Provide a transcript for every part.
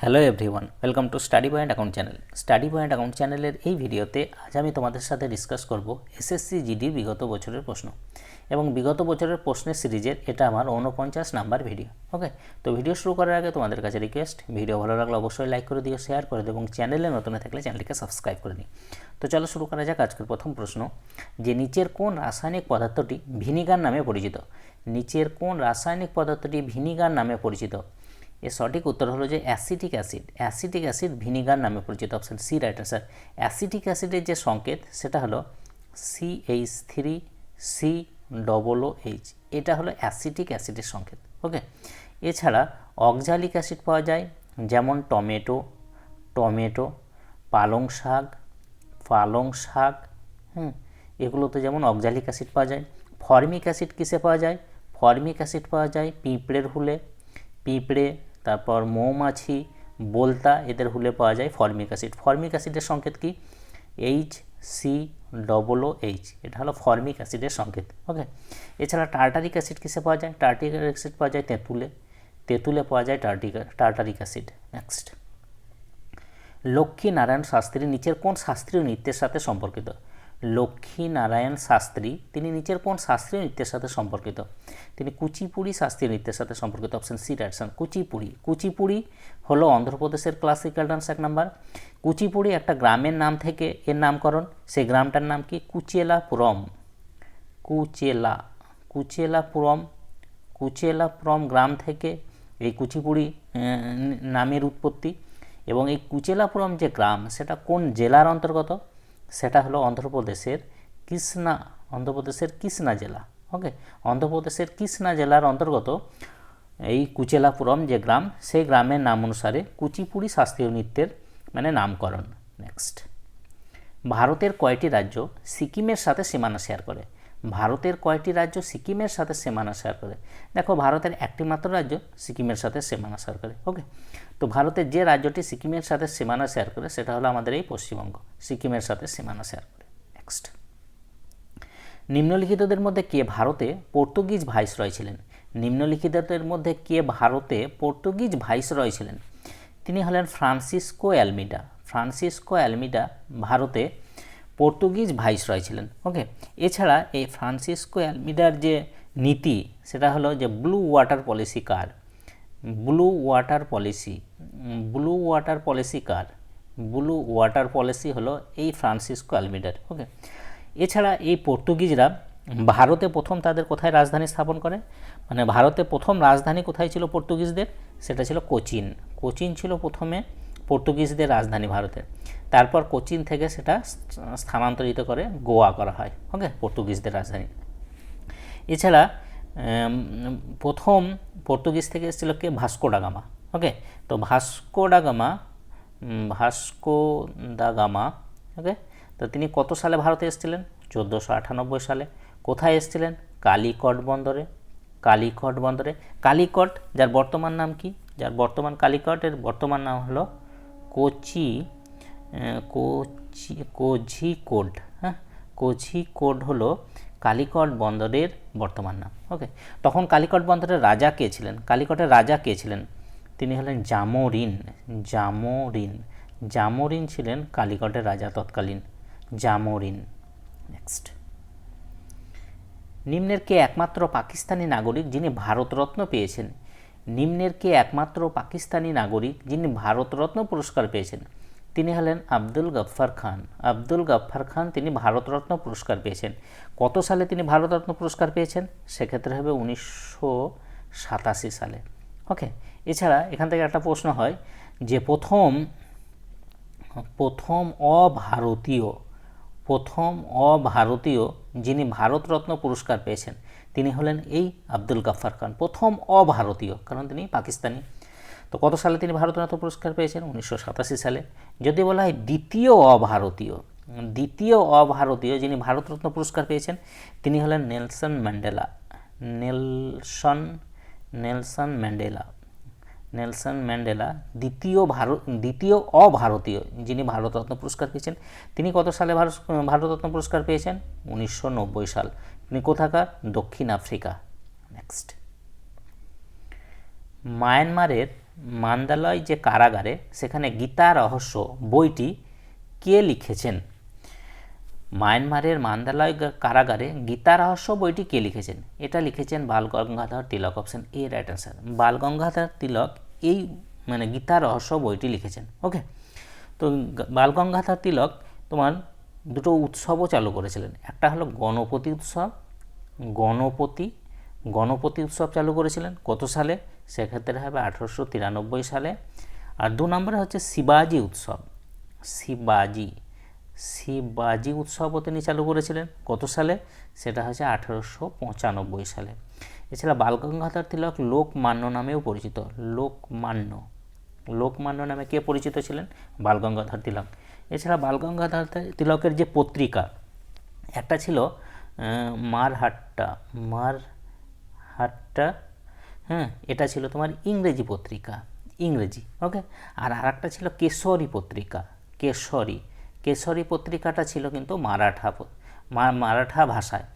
Hello everyone welcome to study point account channel study point account চ্যানেলের এই ভিডিওতে আজ আমি তোমাদের সাথে ডিসকাস করব এসএসসি জিডির বিগত বছরের প্রশ্ন। এবং বিগত বছরের প্রশ্নের সিরিজের এটা আমার উনপঞ্চাশ নাম্বার ভিডিও ওকে তো ভিডিও শুরু করার আগে তোমাদের কাছে রিকোয়েস্ট ভিডিও ভালো লাগলে অবশ্যই লাইক করে দিও শেয়ার করে দিও এবং চ্যানেলে নতুন থাকলে চ্যানেলটিকে সাবস্ক্রাইব করে নিই তো চলো শুরু করা যাক আজকের প্রথম প্রশ্ন, যে নিচের কোন রাসায়নিক পদার্থটি ভিনিগার নামে পরিচিত? নিচের কোন রাসায়নিক পদার্থটি ভিনিগার নামে পরিচিত? এর সঠিক উত্তর হলো যে acetic acid. Acetic acid vinegar নামে পরিচিত option C right sir. Acetic অ্যাসিডের যে সংকেত, সেটা হলো C H three C double O H এটা হলো অ্যাসিটিক অ্যাসিডের সংকেত, ওকে? এছাড়া অক্সালিক অ্যাসিড পাওয়া যায়, যেমন টমেটো টমেটো, পালং শাক পালং শাক, হুম, এগুলোতে যেমন অক্সালিক অ্যাসিড পাওয়া যায়। ফর্মিক অ্যাসিড কিসে পাওয়া যায়? ফর্মিক অ্যাসিড পাওয়া যায় পিঁপড়ের হুলে। পিঁপড়ে তারপর মৌমাছি, বোলতা, এদের হুলে পাওয়া যায় ফর্মিক অ্যাসিড। ফর্মিক অ্যাসিডের সংকেত কি? H C double O H এটা হলো ফর্মিক অ্যাসিডের সংকেত ওকে এছাড়া টার্টারিক অ্যাসিড কিসে পাওয়া যায়? টার্টিক অ্যাসিড পাওয়া যায় তেঁতুলে তেঁতুলে পাওয়া যায় tartaric, tartaric acid. Next Lakshmi Narayan Shastri নিচের কোন শাস্ত্রীয় নৃত্যের সাথে সম্পর্কিত? লক্ষ্মী নারায়ণ শাস্ত্রী, তিনি নিচের কোন শাস্ত্রীয় নৃত্যের সাথে সম্পর্কিত? তিনি কুচিপুড়ি শাস্ত্রীয় নৃত্যের সাথে সম্পর্কিত option C right answer Kuchipudi. Kuchipudi হলো অন্ধ্রপ্রদেশের ক্লাসিক্যাল ডান্স এক নাম্বার। কুচিপুড়ি একটা গ্রামের নাম থেকে এর নামকরণ, সেই গ্রামটার নাম কি? কুচেলাপুরম। কুচেলা, কুচেলাপুরম কুচেলাপুরম গ্রাম থেকে এই কুচিপুড়ি নামের উৎপত্তি। এবং এই কুচেলাপুরম যে গ্রাম, সেটা কোন জেলার অন্তর্গত? সেটা হলো অন্ধ্রপ্রদেশের কৃষ্ণা অন্ধ্রপ্রদেশের কৃষ্ণা জেলা ওকে অন্ধ্রপ্রদেশের কৃষ্ণা জেলার অন্তর্গত এই কুচেলাপুরম যে গ্রাম, সেই গ্রামের নাম অনুসারে কুচিপুড়ি শাস্ত্রীয় নৃত্যের মানে নামকরণ। নেক্সট ভারতের কয়টি রাজ্য সিকিমের সাথে সীমানা শেয়ার করে? ভারতের কয়টি রাজ্য সিকিমের সাথে সীমানা শেয়ার করে? দেখো, ভারতের একটি মাত্র রাজ্য সিকিমের সাথে সীমানা শেয়ার করে ওকে তো ভারতের যে রাজ্যটি সিকিমের সাথে সীমানা শেয়ার করে, সেটা হলো আমাদের এই পশ্চিমবঙ্গ। সিকিমের সাথে সীমানা শেয়ার করে। নেক্সট নিম্নলিখিতদের মধ্যে কে ভারতে পর্তুগিজ ভাইসরয় ছিলেন? নিম্নলিখিতদের মধ্যে কে ভারতে পর্তুগিজ ভাইসরয় ছিলেন? তিনি হলেন ফ্রান্সিসকো অ্যালমিডা। ফ্রান্সিসকো অ্যালমিডা ভারতে পর্তুগিজ ভাইসরয় ছিলেন। ওকে এছাড়া এই ফ্রান্সিসকো অ্যালমিডার যে নীতি, সেটা হলো যে ব্লু ওয়াটার পলিসি কার blue water policy blue water policy কার? ব্লু ওয়াটার পলিসি হলো এই ফ্রান্সিসকো অ্যালমিডার ওকে? এছাড়া এই পর্তুগিজরা ভারতে প্রথম তাদের কোথায় রাজধানী স্থাপন করে? মানে ভারতে প্রথম রাজধানী কোথায় ছিল পর্তুগিজদের? সেটা ছিল কোচিন। কোচিন ছিল প্রথমে পর্তুগিজদের রাজধানী ভারতের। তারপর কোচিন থেকে সেটা স্থানান্তরিত করে গোয়া করা হয়, ওকে? পর্তুগিজদের রাজধানী। এছাড়া প্রথম পর্তুগিজ থেকে এসেছিল কে? Vasco da Gama okay? তো Vasco da Gama Vasco da Gama, okay? তো তিনি কত সালে ভারতে এসেছিলেন? চোদ্দোশো আটানব্বই সালে। কোথায় এসেছিলেন? কালিকট বন্দরে। কালিকট বন্দরে। কালিকট, যার বর্তমান নাম কি? যার বর্তমান কালিকটের বর্তমান নাম হলো কোচি কোচি কোঝিকোড হ্যাঁ? কোঝিকোড হলো কালিকট বন্দরের বর্তমান নাম ওকে তখন কালিকট বন্দরের রাজা কে ছিলেন? কালিকটের রাজা কে ছিলেন? তিনি হলেন জামোরিন জামোরিন জামোরিন ছিলেন কালিকটের রাজা তৎকালীন, জামোরিন। নেক্সট নিম্নের কে একমাত্র পাকিস্তানি নাগরিক যিনি ভারতরত্ন পেয়েছেন? নিম্নের কে একমাত্র পাকিস্তানি নাগরিক যিনি ভারতরত্ন পুরস্কার পেয়েছেন? তিনি হলেন আব্দুল গফ্ফার খান। আব্দুল গফ্ফার খান তিনি ভারতরত্ন পুরস্কার পেয়েছেন। কত সালে তিনি ভারতরত্ন পুরস্কার পেয়েছেন? সেক্ষেত্রে হবে উনিশশো সাতাশি সালে। ওকে এছাড়া এখান থেকে একটা প্রশ্ন হয় যে প্রথম প্রথম অভারতীয় প্রথম অভারতীয় যিনি ভারতরত্ন পুরস্কার পেয়েছেন, তিনি হলেন এই আব্দুল গাফার খান। প্রথম অভারতীয়, কারণ তিনি পাকিস্তানি। তো কত সালে তিনি ভারতরত্ন পুরস্কার পেয়েছেন? উনিশশো সাতাশি সালে। যদি বলা হয় দ্বিতীয় অভারতীয় দ্বিতীয় অভারতীয় যিনি ভারতরত্ন পুরস্কার পেয়েছেন, তিনি হলেন Nelson Mandela. Nelson Nelson Mandela. Nelson Mandela দ্বিতীয় ভারত দ্বিতীয় অভারতীয় যিনি ভারতরত্ন পুরস্কার পেয়েছেন, তিনি কত সালে ভারত, ভারতরত্ন পুরস্কার পেয়েছেন? উনিশশো নব্বই সাল। তিনি কোথাকার? দক্ষিণ আফ্রিকা। নেক্সট মায়ানমারের মান্দালয় যে কারাগারে, সেখানে গীতা রহস্য বইটি কে লিখেছেন? মায়ানমারের মান্দালয় কারাগারে গীতা রহস্য বইটি কে লিখেছেন? এটা লিখেছেন Bal Gangadhar Tilak, option A, right answer Bal Tilak এই মানে গীতা রহস্য বইটি লিখেছেন। ওকে? তো গ- বাল গঙ্গাধর তিলক তোমার দুটো উৎসবও চালু করেছিলেন। একটা হলো গণপতি উৎসব, গণপতি গণপতি উৎসব চালু করেছিলেন। কত সালে? সেক্ষেত্রে হবে আঠেরোশো তিরানব্বই সালে। আর দু নম্বরে হচ্ছে শিবাজি উৎসব। শিবাজি। শিবাজি উৎসবও তিনি চালু করেছিলেন। কত সালে? সেটা হচ্ছে আঠেরোশো পঁচানব্বই সালে। এছাড়া বালগঙ্গাধর তিলক লোকমান্য নামেও পরিচিত। লোকমান্য। লোকমান্য নামে কে পরিচিত ছিলেন? বালগঙ্গাধর তিলক। এছাড়া বালগঙ্গাধর তিলকের যে পত্রিকা, একটা ছিল মারহাট্টা। মারহাট্টা মারহাট্টা হ্যাঁ এটা ছিল তোমার ইংরেজি পত্রিকা, ইংরেজি ওকে আর আরেকটা ছিল কেশরী পত্রিকা, কেশরী কেশরী পত্রিকাটা ছিল কিন্তু মারাঠা মারাঠা ভাষায়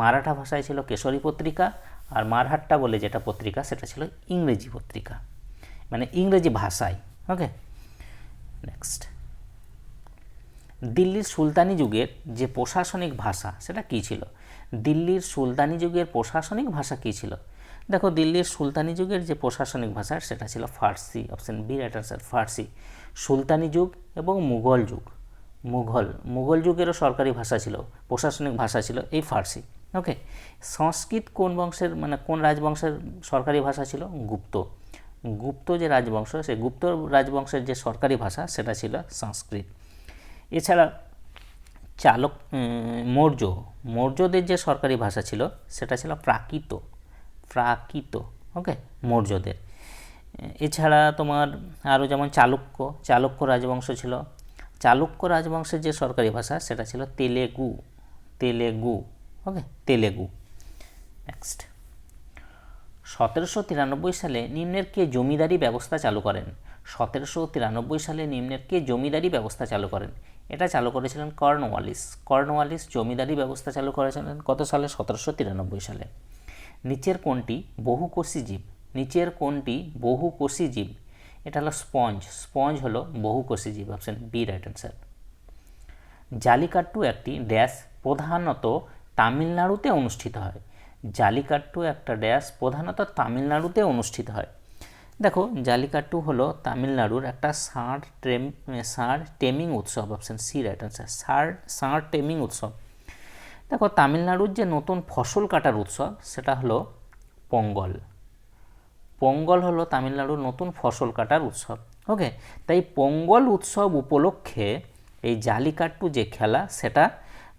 মারাঠা ভাষায় ছিল কেশরী পত্রিকা, আর মারহাট্টা বলে যেটা পত্রিকা, সেটা ছিল ইংরেজি পত্রিকা মানে ইংরেজি ভাষায় ওকে নেক্সট দিল্লির সুলতানি যুগের যে প্রশাসনিক ভাষা, সেটা কী ছিল? দিল্লির সুলতানি যুগের প্রশাসনিক ভাষা কী ছিল? দেখো, দিল্লির সুলতানি যুগের যে প্রশাসনিক ভাষা, সেটা ছিল Farsi, option B right answer Farsi. সুলতানি যুগ এবং মুঘল যুগ। মুঘল মুঘল যুগেরও সরকারি ভাষা ছিল, প্রশাসনিক ভাষা ছিল এই ফার্সি। ওকে? সংস্কৃত কোন বংশের মানে কোন রাজবংশের সরকারি ভাষা ছিল? গুপ্ত। গুপ্ত যে রাজবংশ, সেই গুপ্ত রাজবংশের যে সরকারি ভাষা, সেটা ছিল সংস্কৃত। এছাড়া চালক মৌর্য মৌর্যদের যে সরকারি ভাষা ছিল সেটা ছিল প্রাকৃত প্রাকৃত ওকে মৌর্যদের। এছাড়া তোমার আরও যেমন চালুক্য চালুক্য রাজবংশ ছিল। চালুক্য রাজবংশের যে সরকারি ভাষা সেটা ছিল তেলেগু তেলেগু ওকে তেলেগু। নেক্সট সতেরোশো তিরানব্বই সালে নিম্নের কে জমিদারি ব্যবস্থা চালু করেন? সতেরোশো তিরানব্বই সালে নিম্নের কে জমিদারি ব্যবস্থা চালু করেন? এটা চালু করেছিলেন কর্নওয়ালিস। কর্নওয়ালিস জমিদারি ব্যবস্থা চালু করেছিলেন কত সালে? সতেরোশো তিরানব্বই সালে। নিচের কোনটি বহুকোষী জীব। নিচের কোনটি বহুকোষী জীব। এটা হলো স্পঞ্জ। স্পঞ্জ হলো বহুকোষী জীব। Option B right answer Jallikattu একটি ড্যাশ প্রধানত তামিলনাড়ুতে অনুষ্ঠিত হয়। জালিকাট্টু একটা ড্যাশ প্রধানত তামিলনাড়ুতে অনুষ্ঠিত হয়। দেখো, জালিকাট্টু হলো তামিলনাড়ুর একটা ষাঁড় ট্রেম ষাঁড় টেমিং উৎসব অপশন সি রাইট আনসার ষাঁড় ষাঁড় টেমিং উৎসব। দেখো, তামিলনাড়ুর যে নতুন ফসল কাটার উৎসব, সেটা হলো পঙ্গল। পঙ্গল হলো তামিলনাড়ুর নতুন ফসল কাটার উৎসব ওকে তাই পঙ্গল উৎসব উপলক্ষে এই জালিকাট্টু যে খেলা, সেটা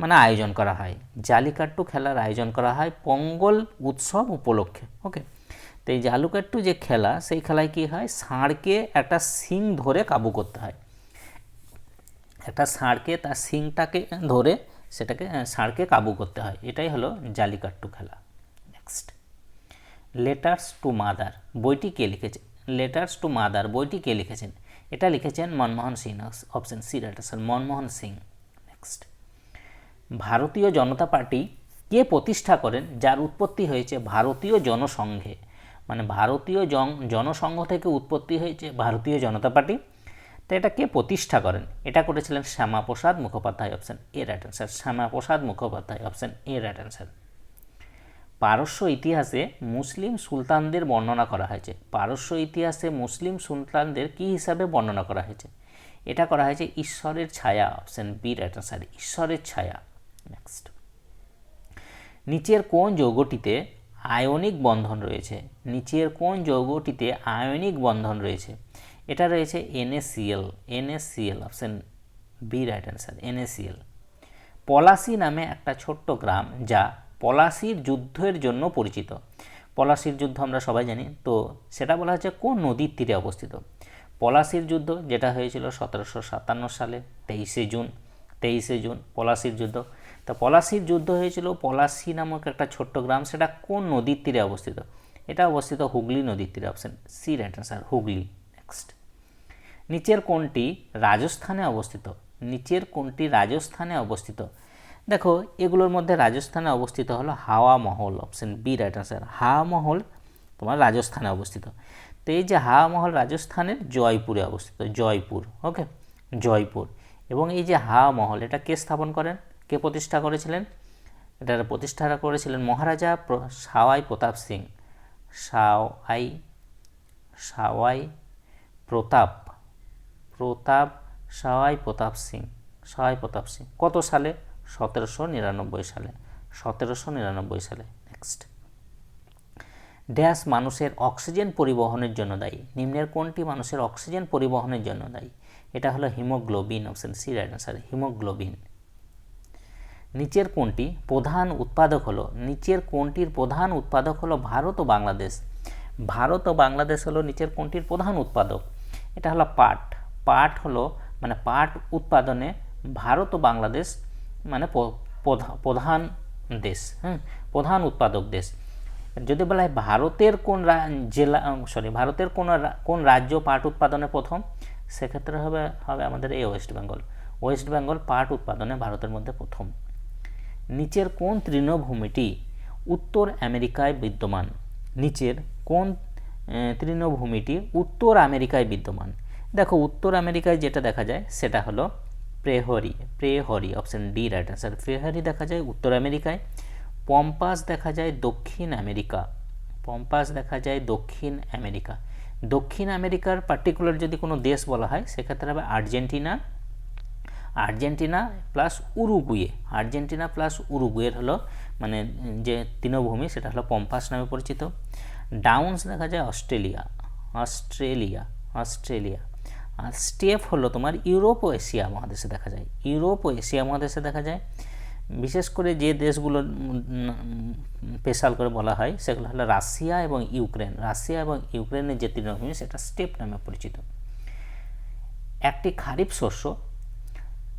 মানে আয়োজন করা হয়। জালিকাট্টু খেলার আয়োজন করা হয় পঙ্গল উৎসব উপলক্ষে ওকে তো এই জালুকাট্টু যে খেলা, সেই খেলায় কী হয়? ষাঁড়কে একটা শিং ধরে কাবু করতে হয়। একটা ষাঁড়কে, তার শিংটাকে ধরে সেটাকে ষাঁড়কে কাবু করতে হয়। এটাই হলো জালিকাট্টু খেলা। নেক্সট লেটার্স টু মাদার বইটি কে লিখেছে? লেটার্স টু মাদার বইটি কে লিখেছেন? এটা লিখেছেন Manmohan Singh option C right Manmohan Singh. Next Bharatiya Janata Party কে প্রতিষ্ঠা করেন, যার উৎপত্তি হয়েছে ভারতীয় জনসংঘে? মানে ভারতীয় জন, জনসংঘ থেকে উৎপত্তি হয়েছে, ভারতীয় জনতা পার্টি। তো এটা কে প্রতিষ্ঠা করেন? এটা করেছিলেন Shyama Prasad Mukhopadhyay option A right answer Shyama Prasad Mukhopadhyay option A right answer পারস্য ইতিহাসে মুসলিম সুলতানদের বর্ণনা করা হয়েছে। পারস্য ইতিহাসে মুসলিম সুলতানদের কি হিসাবে বর্ণনা করা হয়েছে? এটা করা হয়েছে ঈশ্বরের ছায়া অপশন বি রাইট অ্যান্সার ঈশ্বরের ছায়া। নেক্সট নিচের কোন যৌগটিতে আয়নিক বন্ধন রয়েছে। নিচের কোন যৌগটিতে আয়নিক বন্ধন রয়েছে? এটা রয়েছে NaCl NaCl option B right answer NaCl Palashi নামে একটা ছোট্ট গ্রাম যা পলাশির যুদ্ধের জন্য পরিচিত। পলাশির যুদ্ধ আমরা সবাই জানি, তো সেটা বলা হচ্ছে কোন নদীর তীরে অবস্থিত? পলাশির যুদ্ধ যেটা হয়েছিল সতেরোশো সাতান্ন সালে, তেইশে জুন তেইশে জুন পলাশির যুদ্ধ। তো পলাশির যুদ্ধ হয়েছিল, পলাশি নামক একটা ছোট্ট গ্রাম, সেটা কোন নদীর তীরে অবস্থিত? এটা অবস্থিত হুগলি নদীর তীরে option C right answer Hooghly. Next নিচের কোনটি রাজস্থানে অবস্থিত। নিচের কোনটি রাজস্থানে অবস্থিত। দেখো, এগুলোর মধ্যে রাজস্থানে অবস্থিত হলো হাওয়া মহল অপশন বি রাইট আনসার হাওয়া মহল তোমার রাজস্থানে অবস্থিত। তো এই যে হাওয়া মহল রাজস্থানের জয়পুরে অবস্থিত, জয়পুর ওকে জয়পুর। এবং এই যে হাওয়া মহল, এটা কে স্থাপন করেন? কে প্রতিষ্ঠা করেছিলেন? এটার প্রতিষ্ঠা করেছিলেন মহারাজা সাওয়াই প্রতাপ সিং। সাওয়াই সাওয়াই প্রতাপ প্রতাপ, সাওয়াই প্রতাপ সিং, সাওয়াই প্রতাপ সিং। কত সালে? সতেরোশো নিরানব্বই সালে। সতেরোশো নিরানব্বই সালে। নেক্সট ড্যাশ মানুষের অক্সিজেন পরিবহনের জন্য দায়ী। নিম্নের কোনটি মানুষের অক্সিজেন পরিবহনের জন্য দায়ী? এটা হলো haemoglobin option C right answer haemoglobin. নিচের কোনটি প্রধান উৎপাদক হলো, নিচের কোনটির প্রধান উৎপাদক হলো ভারত ও বাংলাদেশ। ভারত ও বাংলাদেশ হলো নিচের কোনটির প্রধান উৎপাদক। এটা হলো পাট। পাট হলো মানে পাট উৎপাদনে ভারত ও বাংলাদেশ মানে প্রধা- প্রধান দেশ হ্যাঁ প্রধান উৎপাদক দেশ। যদি বলা হয় ভারতের কোন জেলা সরি ভারতের কোন কোন রাজ্য পাট উৎপাদনে প্রথম, সেক্ষেত্রে হবে হবে আমাদের এই ওয়েস্ট বেঙ্গল ওয়েস্ট বেঙ্গল পাট উৎপাদনে ভারতের মধ্যে প্রথম। নিচের কোন তৃণভূমিটি উত্তর আমেরিকায় বিদ্যমান? নিচের কোন তৃণভূমিটি উত্তর আমেরিকায় বিদ্যমান? দেখো, উত্তর আমেরিকায় যেটা দেখা যায় সেটা হলো prairie prairie option D right answer prairie দেখা যায় উত্তর আমেরিকায়, পম্পাস দেখা যায় দক্ষিণ আমেরিকা, পম্পাস দেখা যায় দক্ষিণ আমেরিকা। দক্ষিণ আমেরিকার পার্টিকুলার যদি কোনো দেশ বলা হয়, সেক্ষেত্রে হবে Argentina Argentina plus Uruguay. Argentina plus উরুগুয়ের হলো মানে যে তৃণভূমি, সেটা হলো পম্পাস নামে পরিচিত। ডাউন্স দেখা যায় অস্ট্রেলিয়া অস্ট্রেলিয়া অস্ট্রেলিয়া। আর স্টেপ হলো তোমার ইউরোপ ও এশিয়া মহাদেশে দেখা যায়। ইউরোপ ও এশিয়া মহাদেশে দেখা যায়। বিশেষ করে যে দেশগুলো স্পেশাল করে বলা হয়, সেগুলো হলো রাশিয়া এবং ইউক্রেন। রাশিয়া এবং ইউক্রেনের যে তৃণভূমি, সেটা স্টেপ নামে পরিচিত। একটি খারিফ শস্য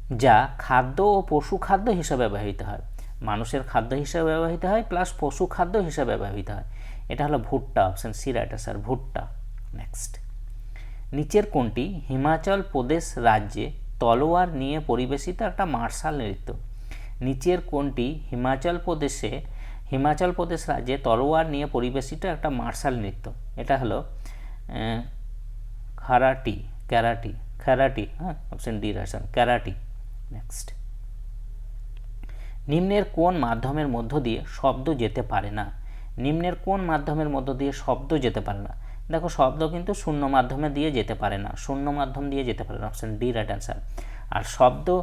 যা খাদ্য ও পশু খাদ্য হিসাবে ব্যবহৃত হয়। মানুষের খাদ্য হিসাবে ব্যবহৃত হয় প্লাস পশু খাদ্য হিসাবে ব্যবহৃত হয়। এটা হলো ভুট্টা অপশন সি রাইট ভুট্টা। নেক্সট নিচের কোনটি? হিমাচল প্রদেশ রাজ্যে তলোয়ার নিয়ে পরিবেশিত একটা মার্শাল নৃত্য। নিচের কোনটি? হিমাচল প্রদেশে, হিমাচল প্রদেশ রাজ্যে তলোয়ার নিয়ে পরিবেশিত একটা মার্শাল নৃত্য। এটা হলো খারাটি ক্যারাটি ক্যারাটি হ্যাঁ অপশন ডি রাশন ক্যারাটি নেক্সট নিম্নের কোন মাধ্যমের মধ্য দিয়ে শব্দ যেতে পারে না। নিম্নের কোন মাধ্যমের মধ্য দিয়ে শব্দ যেতে পারে না। দেখো, শব্দ কিন্তু শূন্য মাধ্যমে দিয়ে যেতে পারে না। শূন্য মাধ্যম দিয়ে যেতে পারে না। অপশন ডি রাইট অ্যান্সার আর শব্দ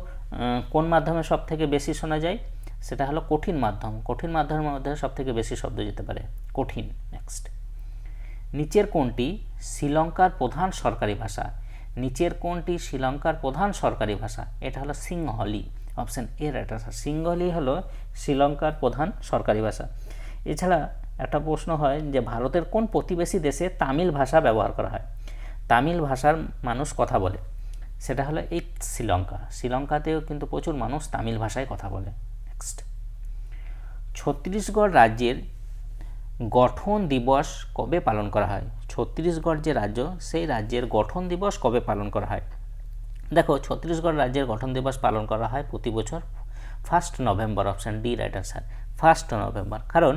কোন মাধ্যমে সব থেকে বেশি শোনা যায়, সেটা হলো কঠিন মাধ্যম। কঠিন মাধ্যমের মধ্যে সব থেকে বেশি শব্দ যেতে পারে। কঠিন। নেক্সট নিচের কোনটি শ্রীলঙ্কার প্রধান সরকারি ভাষা। নিচের কোনটি শ্রীলঙ্কার প্রধান সরকারি ভাষা? এটা হলো সিংহলি। অপশন এর একটা সিংহলি হলো শ্রীলঙ্কার প্রধান সরকারি ভাষা। এছাড়া একটা প্রশ্ন হয় যে ভারতের কোন প্রতিবেশী দেশে তামিল ভাষা ব্যবহার করা হয়? তামিল ভাষার মানুষ কথা বলে। সেটা হলো এই শ্রীলঙ্কা। শ্রীলঙ্কাতেও কিন্তু প্রচুর মানুষ তামিল ভাষায় কথা বলে। নেক্সট ছত্তিশগড় রাজ্যের গঠন দিবস কবে পালন করা হয়? ছত্তিশগড় যে রাজ্য, সেই রাজ্যের গঠন দিবস কবে পালন করা হয়? দেখো ছত্তিশগড় রাজ্যের গঠন দিবস পালন করা হয় প্রতি বছর first November, option D, right answer first November. কারণ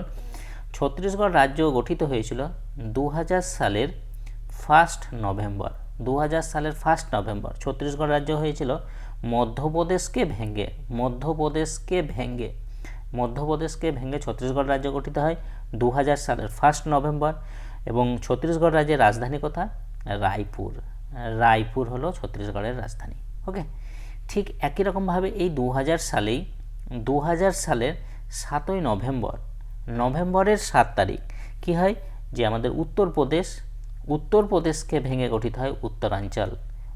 ছত্তিশগড় রাজ্য গঠিত হয়েছিল দু হাজার সালের ফার্স্ট নভেম্বর দু হাজার সালের ফার্স্ট নভেম্বর। ছত্তিশগড় রাজ্য হয়েছিল মধ্যপ্রদেশকে ভেঙে মধ্যপ্রদেশকে ভেঙে মধ্যপ্রদেশকে ভেঙে ছত্তিশগড় রাজ্য গঠিত হয় দু হাজার সালের ফার্স্ট নভেম্বর। এবং ছত্তিশগড় রাজ্যের রাজধানী কোথায় রায়পুর। রায়পুর হলো ছত্তিশগড়ের রাজধানী ওকে ঠিক একই রকমভাবে এই দু হাজার সালেই দু হাজার সালের সাতই নভেম্বর, নভেম্বরের সাত তারিখ কি হয়? যে আমাদের উত্তরপ্রদেশ, উত্তরপ্রদেশকে ভেঙে গঠিত হয় উত্তরাঞ্চল।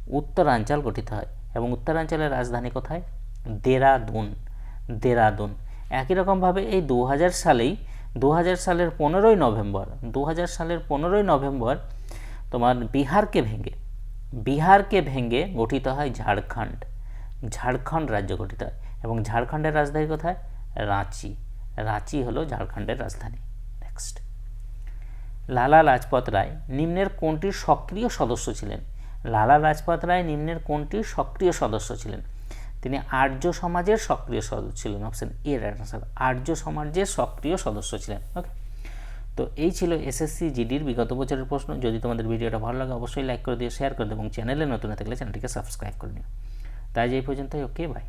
উত্তরাঞ্চল গঠিত হয় এবং উত্তরাঞ্চলের রাজধানী কোথায়? দেরাদুন। দেরাদুন। একই রকমভাবে এই দু হাজার সালেই দু হাজার সালের পনেরোই নভেম্বর দু হাজার সালের পনেরোই নভেম্বর তোমার বিহারকে ভেঙে বিহারকে ভেঙে গঠিত হয় ঝাড়খণ্ড। ঝাড়খণ্ড রাজ্য গঠিত হয় এবং ঝাড়খণ্ডের রাজধানী কোথায়? রাঁচি। রাঁচি হলো ঝাড়খণ্ডের রাজধানী। নেক্সট লালা লাজপত রায় নিম্নের কোনটির সক্রিয় সদস্য ছিলেন? লালা লাজপত রায় নিম্নের কোনটির সক্রিয় সদস্য ছিলেন? তিনি আর্য সমাজের সক্রিয় সদস্য ছিলেন option A right answer Arya সমাজের সক্রিয় সদস্য ছিলেন ওকে তো এই ছিল এসএসসি জিডির বিগত বছরের প্রশ্ন। যদি তোমাদের ভিডিওটা ভালো লাগে, অবশ্যই লাইক করে দিও শেয়ার করে দিও, এবং চ্যানেলে নতুন থাকলে চ্যানেলটিকে সাবস্ক্রাইব করে নিও। তাই এই পর্যন্তই ওকে বাই